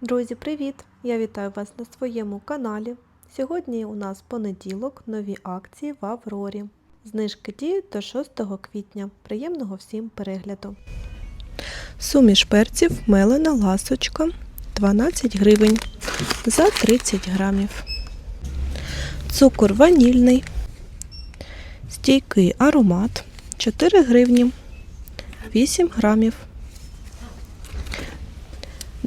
Друзі, привіт! Я вітаю вас на своєму каналі. Сьогодні у нас понеділок, нові акції в Аврорі. Знижки діють до 6 квітня. Приємного всім перегляду. Суміш перців мелена ласочка 12 гривень за 30 грамів. Цукор ванільний. Стійкий аромат 4 гривні 8 грамів.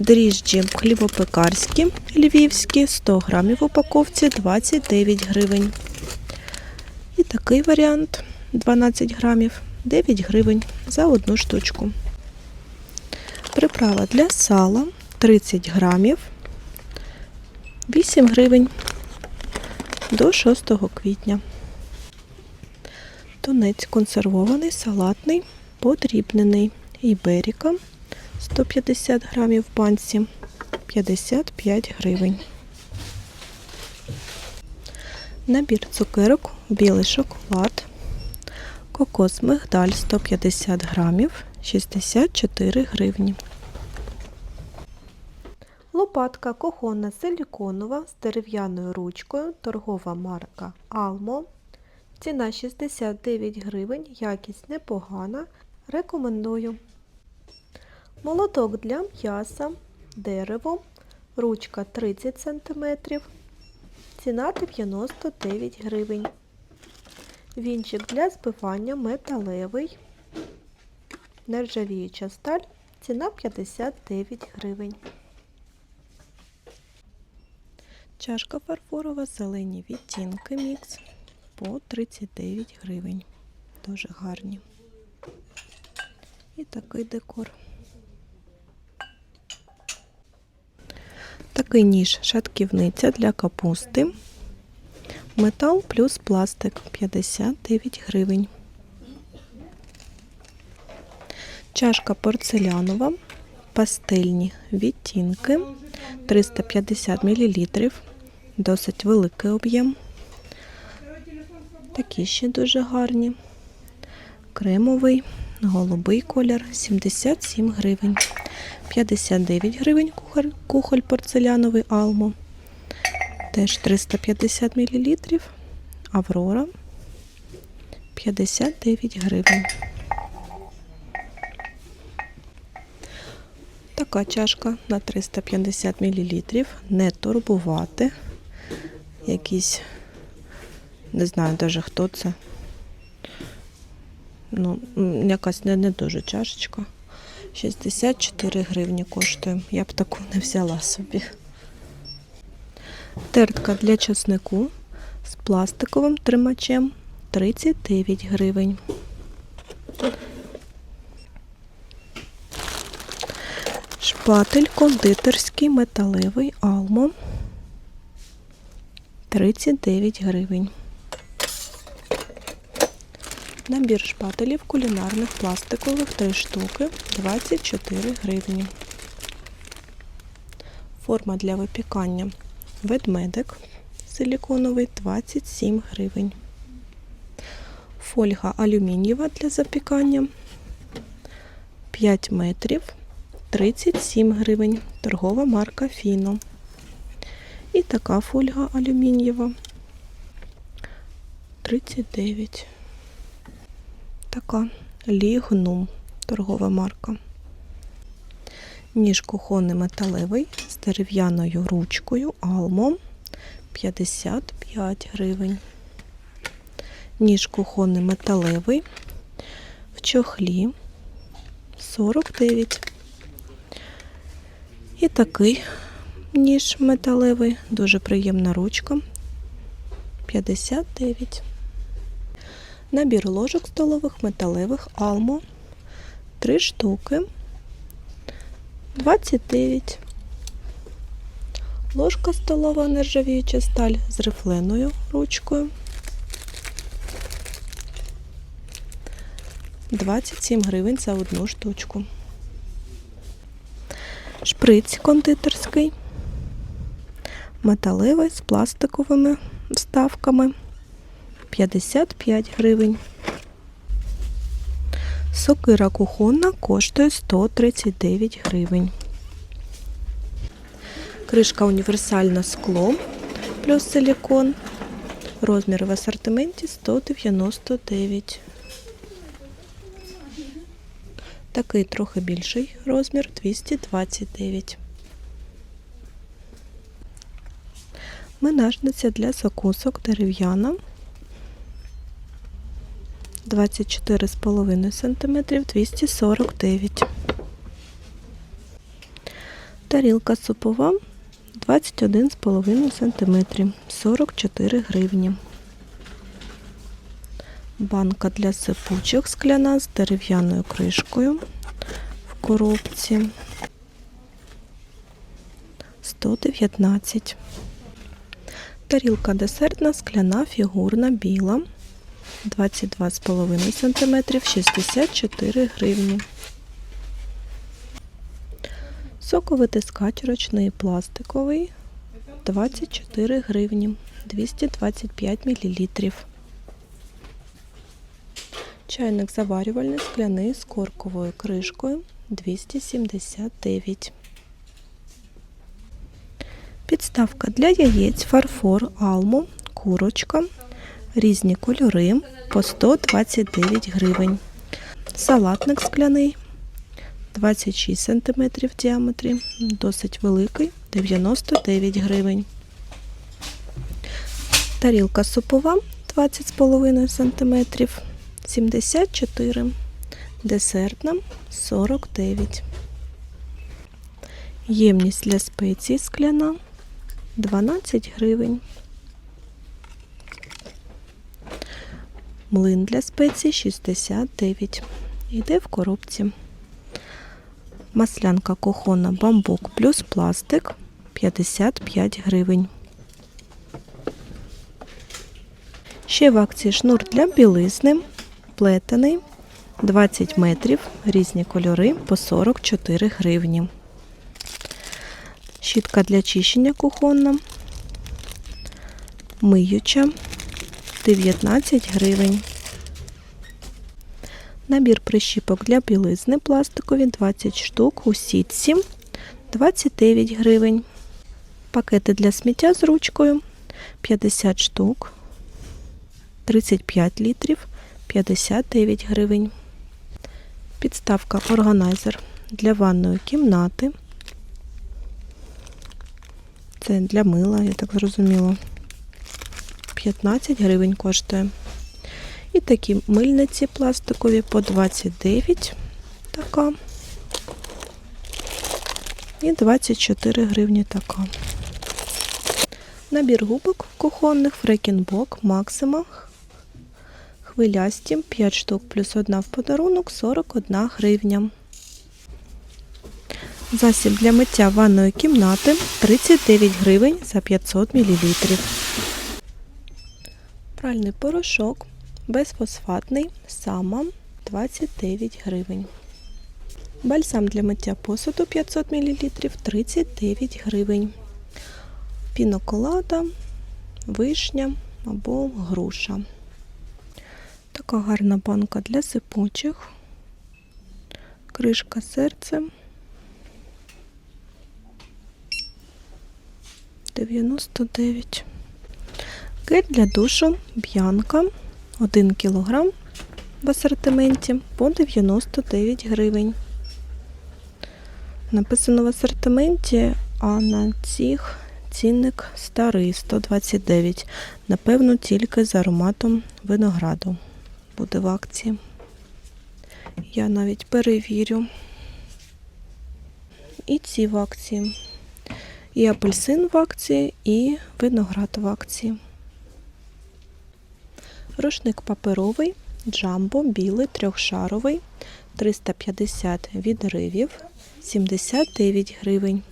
Дріжджі хлібопекарські львівські 100 грамів в упаковці 29 гривень. І такий варіант 12 грамів 9 гривень за одну штучку. Приправа для сала 30 грамів 8 гривень до 6 квітня. Тунець консервований, салатний, подрібнений. Іберіка 150 грамів в банці 55 гривень. Набір цукерок, білий шоколад, кокос мигдаль 150 грамів 64 гривні. Лопатка кухонна силіконова з дерев'яною ручкою, торгова марка Almo. Ціна 69 гривень, якість непогана. Рекомендую. Молоток для м'яса, дерево, ручка 30 см, ціна 99 гривень. Вінчик для збивання металевий, нержавіюча сталь, ціна 59 гривень. Чашка фарфорова, зелені відтінки мікс по 39 гривень. Дуже гарні. І такий декор. Такий ніж шатківниця для капусти. Метал плюс пластик 59 гривень. Чашка порцелянова, пастельні відтінки 350 мл. Досить великий об'єм. Такі ще дуже гарні. Кремовий, голубий колір 77 гривень. 59 гривень кухоль, кухоль порцеляновий Алмо. Теж 350 мл. Аврора 59 гривень. Така чашка на 350 мл. Не турбувати. Якісь, не знаю навіть хто це. Ну, якась не, не дуже чашечка. 64 гривні коштує. Я б таку не взяла собі. Тертка для часнику з пластиковим тримачем 39 гривень. Шпатель кондитерський металевий Алмо 39 гривень. Набір шпателів кулінарних пластикових 3 штуки 24 гривні. Форма для випікання ведмедик силіконовий 27 гривень. Фольга алюмінієва для запікання 5 метрів 37 гривень. Торгова марка Фіно. І така фольга алюмінієва 39 Така лігнум, торгова марка. Ніж кухонний металевий з дерев'яною ручкою Алмо 55 гривень. Ніж кухонний металевий в чохлі 49. І такий ніж металевий, дуже приємна ручка 59. Набір ложок столових металевих Алмо 3 штуки 29. Ложка столова нержавіюча сталь з рифленою ручкою 27 гривень за одну штучку. Шприць кондитерський, металевий з пластиковими вставками 55 гривень. Сокира кухонна коштує 139 гривень. Кришка універсальна скло плюс силікон. Розмір в асортименті 199. Такий трохи більший розмір 229. Менажниця для закусок дерев'яна 24,5 см 249. Тарілка супова 21,5 см 44 гривні. Банка для сипучих скляна з дерев'яною кришкою в коробці 119. Тарілка десертна скляна фігурна біла 22,5 см 64 гривні. Соковитискач ручний пластиковий 24 гривні 225 мл. Чайник заварювальний скляний з корковою кришкою 279. Підставка для яєць, фарфор, алму, курочка, різні кольори по 129 гривень. Салатник скляний 26 см в діаметрі, досить великий 99 гривень. Тарілка супова 20,5 см 74 десертна 49 Ємність для спецій скляна 12 гривень. Млин для спецій 69. Йде в коробці. Маслянка кухонна бамбук плюс пластик 55 гривень. Ще в акції шнур для білизни плетений 20 метрів, різні кольори по 44 гривні. Щітка для чищення кухонна, миюча 19 гривень. Набір прищіпок для білизни пластикові 20 штук у сітці 29 гривень. Пакети для сміття з ручкою 50 штук 35 літрів 59 гривень. Підставка органайзер для ванної кімнати. Це для мила, я так зрозуміла. 15 гривень коштує. І такі мильниці пластикові по 29. Така. І 24 гривні така. Набір губок кухонних Фрекінбок Максима. Хвилясті 5 штук плюс 1 в подарунок 41 гривня. Засіб для миття ванної кімнати 39 гривень за 500 мл. Пральний порошок безфосфатний сама 29 гривень. Бальзам для миття посуду 500 мл 39 гривень. Піноколада, вишня або груша. Така гарна банка для сипучих. Кришка серце 99. Гель для душу б'янка 1 кг в асортименті по 99 гривень. Написано в асортименті, а на цих цінник старий 129. Напевно, тільки з ароматом винограду буде в акції. Я навіть перевірю. І ці в акції. І апельсин в акції, і виноград в акції. Рушник паперовий, джамбо, білий, трьохшаровий, 350 відривів, 79 гривень.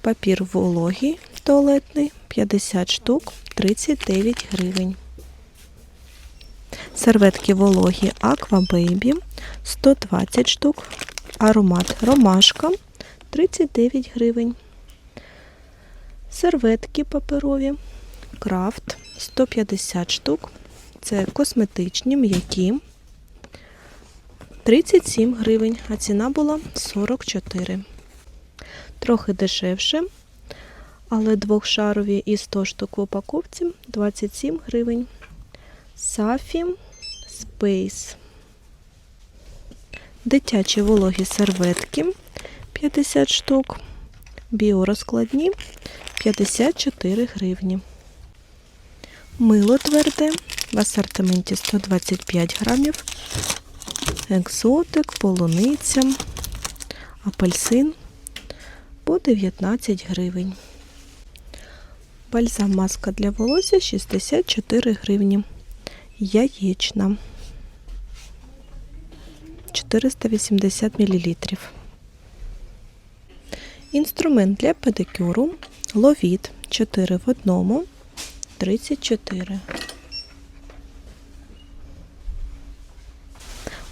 Папір вологий, туалетний, 50 штук, 39 гривень. Серветки вологі Aqua Baby 120 штук. Аромат ромашка 39 гривень. Серветки паперові Крафт 150 штук. Це косметичні, м'які. 37 гривень, а ціна була 44. Трохи дешевше. Але двохшарові і 100 штук в упаковці 27 гривень. Сафі Space. Дитячі вологі серветки 50 штук. Біорозкладні 54 гривні. Мило тверде в асортименті 125 грамів. Екзотик, полуниця, апельсин по 19 гривень. Бальзам маска для волосся 64 гривні. Яєчна 480 мл. Інструмент для педикюру ловіт 4 в одному 34.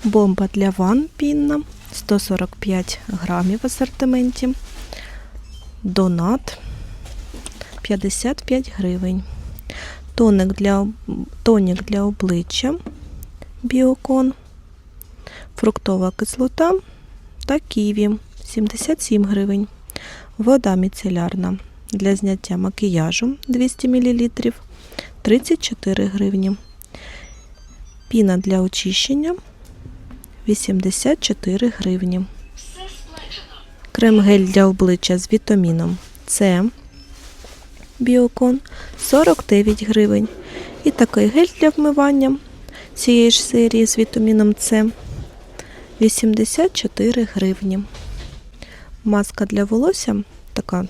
Бомба для ванн пінна 145 грамів в асортименті. Донат 55 гривень. Тоник для, тонік для обличчя Біокон, фруктова кислота та ківі 77 гривень. Вода міцелярна для зняття макіяжу 200 мл 34 гривні. Піна для очищення 84 гривні. Крем-гель для обличчя з вітаміном С Біокон 49 гривень. І такий гель для вмивання цієї ж серії з вітаміном С 84 гривні. Маска для волосся така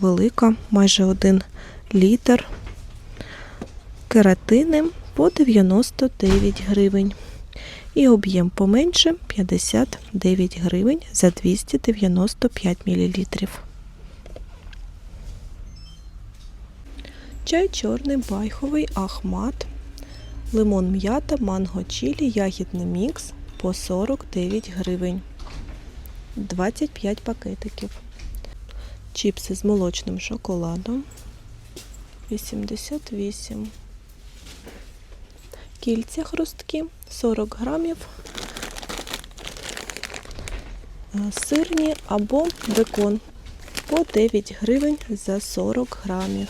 велика, майже 1 літр. Кератини по 99 гривень. І об'єм поменше 59 гривень за 295 мл. Чай чорний байховий ахмат, лимон м'ята, манго чілі, ягідний мікс по 49 гривень. 25 пакетиків. Чіпси з молочним шоколадом 88. Кільця хрусткі 40 грамів. Е, Сирні або бекон по 9 гривень за 40 грамів.